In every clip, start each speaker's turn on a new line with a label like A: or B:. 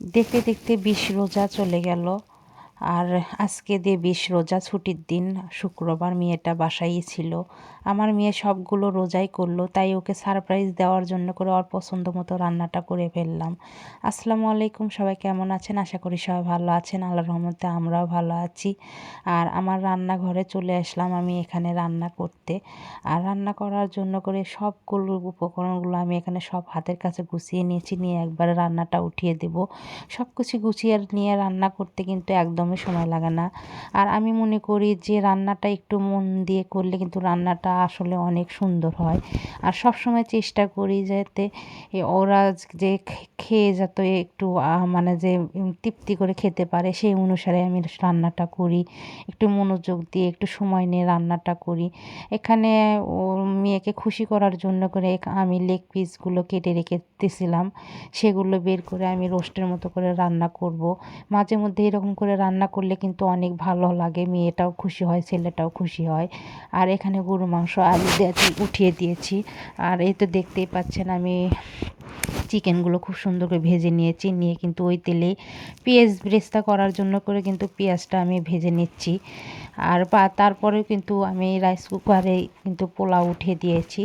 A: দেখতে দেখতে বিশ রোজা চলে গেল। আর আজকে দিয়ে বিশ রোজা ছুটির দিন, শুক্রবার মেয়েটা বাসায়ই ছিল। আমার মেয়ে সবগুলো রোজাই করল, তাই ওকে সারপ্রাইজ দেওয়ার জন্য করে ওর পছন্দ মতো রান্নাটা করে ফেললাম। আসসালামু আলাইকুম, সবাই কেমন আছেন? আশা করি সবাই ভালো আছেন আল্লাহ রহমতে আমরাও ভালো আছি। আর আমার রান্নাঘরে চলে আসলাম আমি এখানে রান্না করতে। আর রান্না করার জন্য করে সবগুলো উপকরণগুলো আমি এখানে সব হাতের কাছে গুছিয়ে নিয়েছি, নিয়ে একবারে রান্নাটা উঠিয়ে দেব। সব কিছু গুছিয়ে নিয়ে রান্না করতে কিন্তু একদমই সময় লাগে না। আর আমি মনে করি যে রান্নাটা একটু মন দিয়ে করলে কিন্তু রান্নাটা আসলে অনেক সুন্দর হয়। আর সব সময় চেষ্টা করি যাতে ওরা যে খেয়ে যাতে একটু মানে যে তৃপ্তি করে খেতে পারে সেই অনুসারে আমি রান্নাটা করি। একটু মনোযোগ দিয়ে একটু সময় নিয়ে রান্নাটা করি। এখানে ও মেয়েকে খুশি করার জন্য করে আমি লেগ পিসগুলো কেটে রেখে রেখেতেছিলাম। সেগুলো বের করে আমি রোস্টের মতো করে রান্না করব। মাঝে মধ্যে এরকম করে রান্না করলে কিন্তু অনেক ভালো লাগে। মেয়েটাও খুশি হয়, ছেলেটাও খুশি হয়। আর এখানে গরু মাংস, আলু দিয়ে উঠিয়ে দিয়েছি। আর এই তো দেখতেই পাচ্ছেন আমি চিকেনগুলো খুব সুন্দর করে ভেজে নিয়েছি। নিয়ে কিন্তু ওই তেলে পেঁয়াজ ব্রেস্তা করার জন্য করে কিন্তু পেঁয়াজটা আমি ভেজে নিচ্ছি। আর বা তারপরেও কিন্তু আমি রাইস কুকারে কিন্তু পোলাও উঠিয়ে দিয়েছি।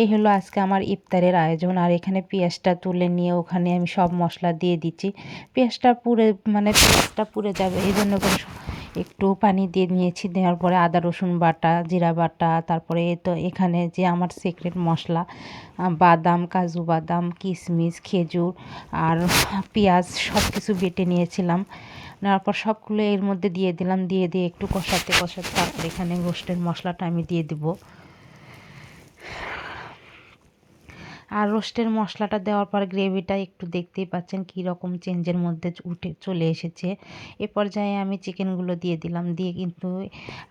A: এই হলো আজকে আমার ইফতারের আয়োজন। আর এখানে পেঁয়াজটা তুলে নিয়ে ওখানে আমি সব মশলা দিয়ে দিচ্ছি। পেঁয়াজটা পুড়ে মানে পেঁয়াজটা পুড়ে যাবে। এই জন্য করে একটু পানি দিয়ে নিয়েছি, দেওয়ার পরে আদা, রসুন বাটা, জিরা বাটা, তারপরে তো এখানে যে আমার সিক্রেট মশলা বাদাম, কাজু বাদাম, কিশমিশ, খেজুর আর পেঁয়াজ সব কিছু বেটে নিয়েছিলাম। নেওয়ার পর সবগুলো এর মধ্যে দিয়ে দিলাম, দিয়ে দিয়ে একটু কষাতে কষাতে তারপর এখানে গোষ্ঠের মশলাটা আমি দিয়ে দেবো। আর রোস্টের মশলাটা দেওয়ার পর গ্রেভিটা একটু দেখতেই পাচ্ছেন কী রকম চেঞ্জের মধ্যে উঠে চলে এসেছে। এ পর্যায়ে আমি চিকেনগুলো দিয়ে দিলাম, দিয়ে কিন্তু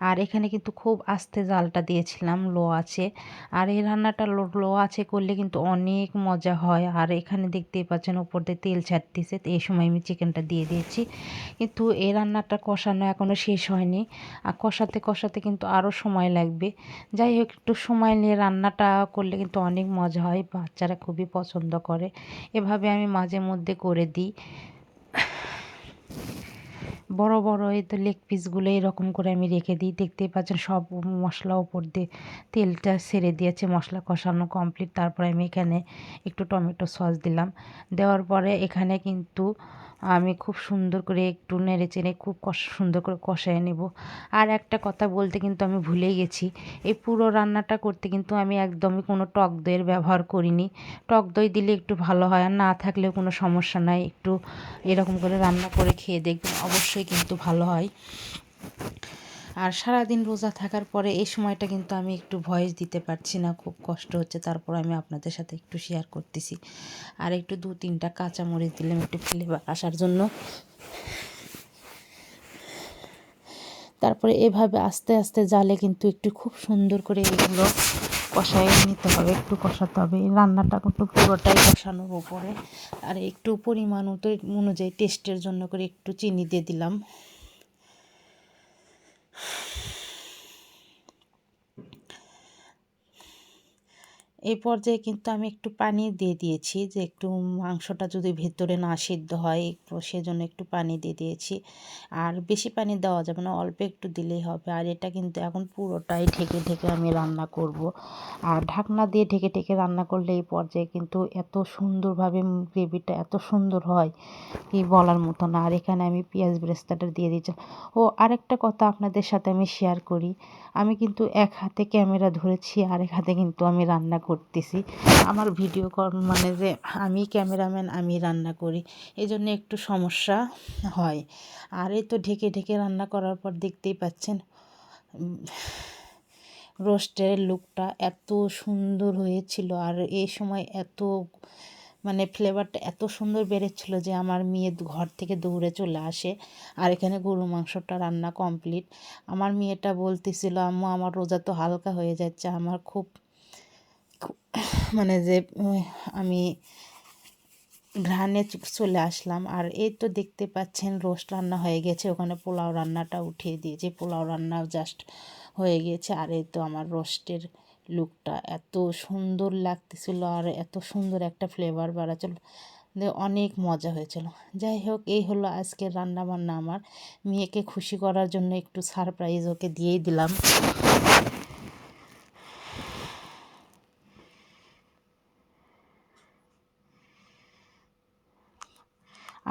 A: আর এখানে কিন্তু খুব আস্তে জালটা দিয়েছিলাম, লো আছে। আর এই রান্নাটা লো আছে করলে কিন্তু অনেক মজা হয়। আর এখানে দেখতেই পাচ্ছেন ওপর দিয়ে তেল ছাড়তেছে এই সময় আমি চিকেনটা দিয়ে দিয়েছি। কিন্তু এই রান্নাটা কষানো এখনও শেষ হয়নি। আর কষাতে কষাতে কিন্তু আরও সময় লাগবে। যাই হোক, একটু সময় নিয়ে রান্নাটা করলে কিন্তু অনেক মজা হয় বাচ্চারা খুবই পছন্দ করে। এভাবে আমি মাঝে মধ্যে করে দিই। বড় বড় এই তো লেগ পিসগুলো এরকম করে আমি রেখে দিই। দেখতেই পাচ্ছেন সব মশলা ওপর দিয়ে তেলটা সেরে দিয়েছে, মশলা কষানো কমপ্লিট তারপরে আমি এখানে একটু টমেটো সস দিলাম। দেওয়ার পরে এখানে কিন্তু আমি খুব সুন্দর করে একটু নেড়ে চেড়ে খুব সুন্দর করে কষায় নেব। আর একটা কথা বলতে কিন্তু আমি ভুলে গেছি, এই পুরো রান্নাটা করতে কিন্তু আমি একদমই কোনো টক দইয়ের ব্যবহার করিনি। টক দই দিলে একটু ভালো হয়, আর না থাকলেও কোনো সমস্যা নাই। একটু এরকম করে রান্না করে খেয়ে দেখবেন। অবশ্যই কিন্তু ভালো হয়। আর সারাদিন রোজা থাকার পরে এই সময়টা কিন্তু আমি একটু ভয়েস দিতে পারছি না, খুব কষ্ট হচ্ছে, তারপর আমি আপনাদের সাথে একটু শেয়ার করতেছি। আর একটু দু তিনটা কাঁচামরিচ দিলাম একটু ফ্লেভার আসার জন্য। তারপরে এভাবে আস্তে আস্তে জালে কিন্তু একটু খুব সুন্দর করে এগুলো কষায় নিতে হবে, একটু কষাতে হবে। এই রান্নাটা একটু পুরোটাই কষানোর উপরে। আর একটু পরিমাণ অনুযায়ী টেস্টের জন্য করে একটু চিনি দিয়ে দিলাম। এই পর্যায়ে কিন্তু আমি একটু পানি দিয়ে দিয়েছি যে একটু মাংসটা যদি ভেতরে না সিদ্ধ হয় সেজন্য একটু পানি দিয়ে দিয়েছি। আর বেশি পানি দেওয়া যাবে না, অল্প একটু দিলেই হবে। আর এটা কিন্তু এখন পুরোটাই ঢেকে ঢেকে আমি রান্না করব। আর ঢাকনা দিয়ে ঢেকে ঢেকে রান্না করলে এই পর্যায়ে কিন্তু এত সুন্দরভাবে গ্রেভিটা এত সুন্দর হয় কি বলার মতো না। আর এখানে আমি পেঁয়াজ ব্রেস্তাটা দিয়ে দিচ্ছি ও, আরেকটা কথা আপনাদের সাথে আমি শেয়ার করি। আমি কিন্তু এক হাতে ক্যামেরা ধরেছি আর এক হাতে কিন্তু আমি রান্না করতেছি। আমার ভিডিও মানে যে আমি ক্যামেরাম্যান আমি রান্না করি এই জন্য একটু সমস্যা হয়। আর এই তো ঢেকে ঢেকে রান্না করার পর দেখতেই পাচ্ছেন রোস্টের লুকটা এত সুন্দর হয়েছিল। আর এই সময় এত মানে ফ্লেভারটা এত সুন্দর বেড়েছিল যে আমার মেয়ে ঘর থেকে দৌড়ে চলে আসে। আর এখানে গরু মাংসটা রান্না কমপ্লিট আমার মেয়েটা বলতেছিল, আম্মু, আমার রোজা তো হালকা হয়ে যাচ্ছে, আমার খুব মানে যে আমি ঘ্রাণে চলে আসলাম। আর এই তো দেখতে পাচ্ছেন রোস্ট রান্না হয়ে গেছে। ওখানে পোলাও রান্নাটা উঠিয়ে দিয়েছে। পোলাও রান্নাও জাস্ট হয়ে গেছে। আর এই তো আমার রোস্টের লুকটা এত সুন্দর লাগতেছিল আর এত সুন্দর একটা ফ্লেভার বাড়াচ্ছিল। অনেক মজা হয়েছিল। যাই হোক, এই হলো আজকের রান্না বান্না আমার। মেয়েকে খুশি করার জন্য একটু সারপ্রাইজ ওকে দিয়েই দিলাম।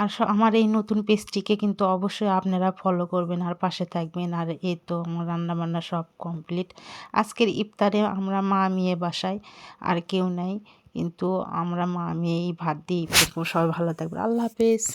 A: আর আমার এই নতুন পেজটিকে কিন্তু অবশ্যই আপনারা ফলো করবেন আর পাশে থাকবেন। আর এই তো আমার রান্নাবান্না সব কমপ্লিট আজকের ইফতারে আমরা মা মেয়ে বাসায় আর কেউ নাই। কিন্তু আমরা মা মেয়েই ভাত দিয়ে সবাই ভালো থাকবে আল্লাহ হাফেজ।